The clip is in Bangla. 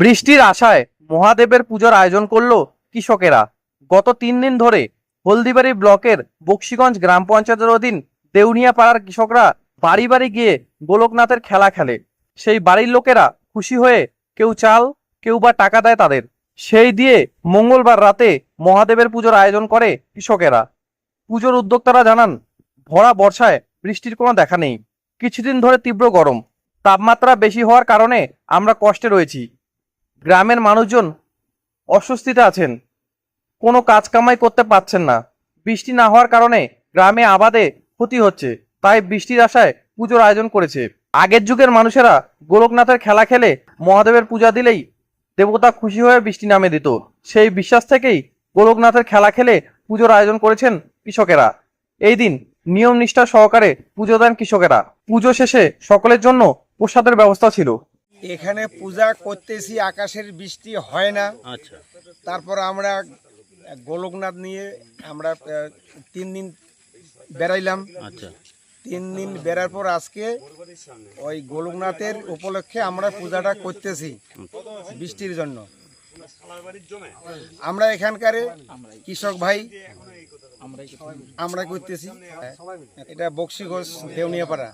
বৃষ্টির আশায় মহাদেবের পুজোর আয়োজন করল কৃষকেরা। গত তিন দিন ধরে হলদিবাড়ি ব্লকের বক্সিগঞ্জ গ্রাম পঞ্চায়েতের অধীন দেউনিয়া পাড়ার কৃষকরা বাড়ি বাড়ি গিয়ে গোলকনাথের খেলা খেলে। সেই বাড়ির লোকেরা খুশি হয়ে কেউ চাল, কেউ বা টাকা দেয় তাদের। সেই দিয়ে মঙ্গলবার রাতে মহাদেবের পুজোর আয়োজন করে কৃষকেরা। পুজোর উদ্যোক্তারা জানান, ভরা বর্ষায় বৃষ্টির কোনো দেখা নেই। কিছুদিন ধরে তীব্র গরম। তাপমাত্রা বেশি হওয়ার কারণে আমরা কষ্টে রয়েছি। গ্রামের মানুষজন অস্বস্তিতে আছেন। কোনো কাজ কামাই করতে পারছেন না। বৃষ্টি না হওয়ার কারণে গ্রামে আবাদে ক্ষতি হচ্ছে, তাই বৃষ্টির আশায় পুজোর আয়োজন করেছে। আগের যুগের মানুষেরা গোলকনাথের খেলা খেলে মহাদেবের পূজা দিলেই দেবতা খুশি হয়ে বৃষ্টি নামে দিত। সেই বিশ্বাস থেকেই গোলকনাথের খেলা খেলে পুজোর আয়োজন করেছেন কৃষকেরা। এই দিন নিয়ম নিষ্ঠা সহকারে পুজো দেন কৃষকেরা। পুজো শেষে সকলের জন্য প্রসাদের ব্যবস্থা ছিল। এখানে পূজা করতেছি আকাশের বৃষ্টি হয় না। আচ্ছা। তারপর আমরা গোলকনাথ নিয়ে আমরা তিন দিন বেড়াইলাম। আচ্ছা। তিন দিন বেড়ার পর আজকে ওই গোলকনাথের উপলক্ষে আমরা পূজাটা করতেছি বৃষ্টির জন্য। আমরা এখানকার কৃষক ভাই আমরা করতেছি। এটা বক্সিগঞ্জ দেউনিয়াপাড়া।